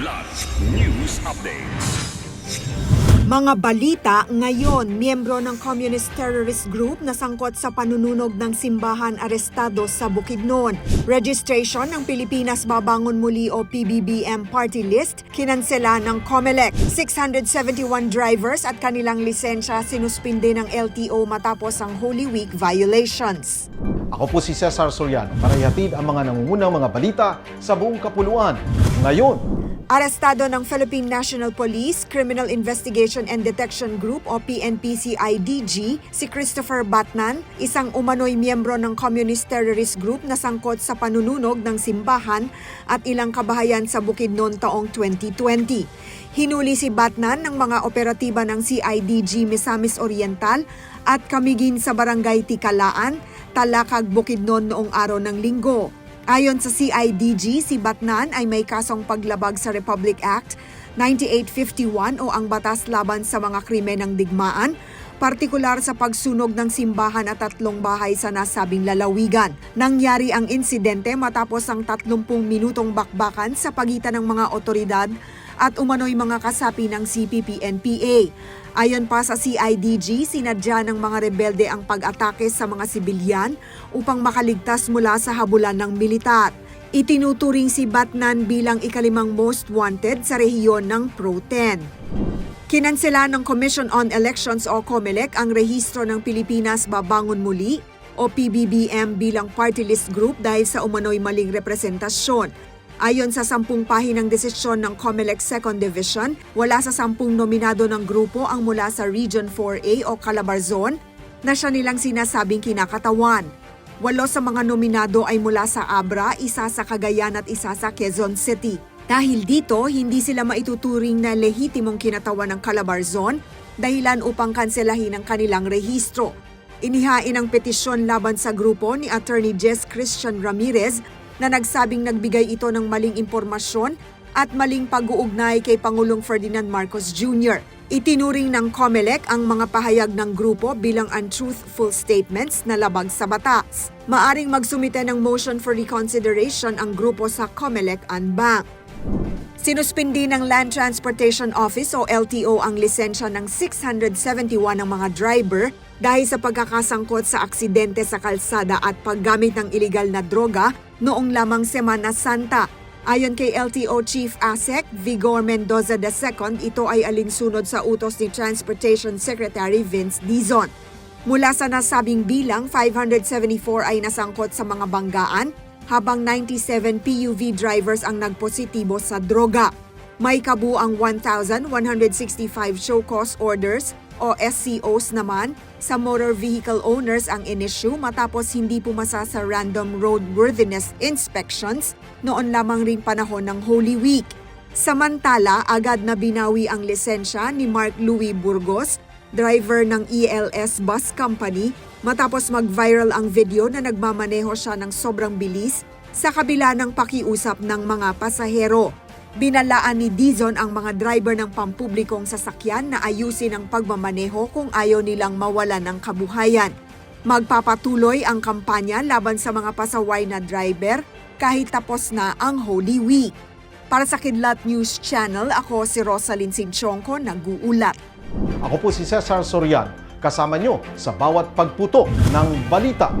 Kidlat News Updates. Mga balita ngayon, miyembro ng Communist Terrorist Group na sangkot sa panununog ng simbahan arestado sa Bukidnon. Registration ng Pilipinas Babangon Muli o PBBM party list, kinansela ng COMELEC. 671 drivers at kanilang lisensya sinuspinde ng LTO matapos ang Holy Week violations. Ako po si Cesar Soriano para ihatid ang mga nangungunang mga balita sa buong kapuluan. Ngayon, Arestado ng Philippine National Police Criminal Investigation and Detection Group o PNP-CIDG si Christopher Batnan, isang umano'y miyembro ng Communist Terrorist Group na sangkot sa panununog ng simbahan at ilang kabahayan sa Bukidnon taong 2020. Hinuli si Batnan ng mga operatiba ng CIDG Misamis Oriental at Kamigin sa Barangay Tikalaan, Talakag, Bukidnon noong araw ng linggo. Ayon sa CIDG, si Batnan ay may kasong paglabag sa Republic Act 9851 o ang batas laban sa mga krimen ng digmaan, partikular sa pagsunog ng simbahan at tatlong bahay sa nasabing lalawigan. Nangyari ang insidente matapos ang 30 minutong bakbakan sa pagitan ng mga otoridad at umano'y mga kasapi ng CPP-NPA. Ayon pa sa CIDG, sinadya ng mga rebelde ang pag-atake sa mga sibilyan upang makaligtas mula sa habulan ng militar. Itinuturing si Batnan bilang ikalimang most wanted sa rehiyon ng Pro-10. Kinansela ng Commission on Elections o COMELEC ang rehistro ng Pilipinas Babangon Muli o PBBM bilang party list group dahil sa umano'y maling representasyon. Ayon sa sampung pahinang desisyon ng COMELEC Second Division, wala sa sampung nominado ng grupo ang mula sa Region 4A o Calabarzon na siya nilang sinasabing kinakatawan. Walo sa mga nominado ay mula sa Abra, isa sa Cagayan at isa sa Quezon City. Dahil dito, hindi sila maituturing na lehitimong kinatawan ng Calabarzon dahilan upang kanselahin ang kanilang rehistro. Inihain ang petisyon laban sa grupo ni Attorney Jess Christian Ramirez na nagsabing nagbigay ito ng maling impormasyon at maling pag-uugnay kay Pangulong Ferdinand Marcos Jr. Itinuring ng COMELEC ang mga pahayag ng grupo bilang untruthful statements na labag sa batas. Maaring magsumite ng motion for reconsideration ang grupo sa COMELEC Unbank. Sinuspindi ng Land Transportation Office o LTO ang lisensya ng 671 ng mga driver dahil sa pagkakasangkot sa aksidente sa kalsada at paggamit ng iligal na droga noong lamang Semana Santa. Ayon kay LTO Chief ASEC Vigor Mendoza II, ito ay alinsunod sa utos ni Transportation Secretary Vince Dizon. Mula sa nasabing bilang, 574 ay nasangkot sa mga banggaan, habang 97 PUV drivers ang nagpositibo sa droga. May kabuang 1,165 show cause orders o SCOs naman sa motor vehicle owners ang inisyu matapos hindi pumasa sa random roadworthiness inspections noon lamang ring panahon ng Holy Week. Samantala, agad na binawi ang lisensya ni Mark Louis Burgos, driver ng ELS Bus Company, matapos mag-viral ang video na nagmamaneho siya ng sobrang bilis sa kabila ng pakiusap ng mga pasahero. Binalaan ni Dizon ang mga driver ng pampublikong sasakyan na ayusin ang pagmamaneho kung ayaw nilang mawala ng kabuhayan. Magpapatuloy ang kampanya laban sa mga pasaway na driver kahit tapos na ang Holy Week. Para sa Kidlat News Channel, ako si Rosalyn Sinchonko, nag-uulat. ako po si Cesar Soriano kasama nyo sa bawat pagputo ng balita.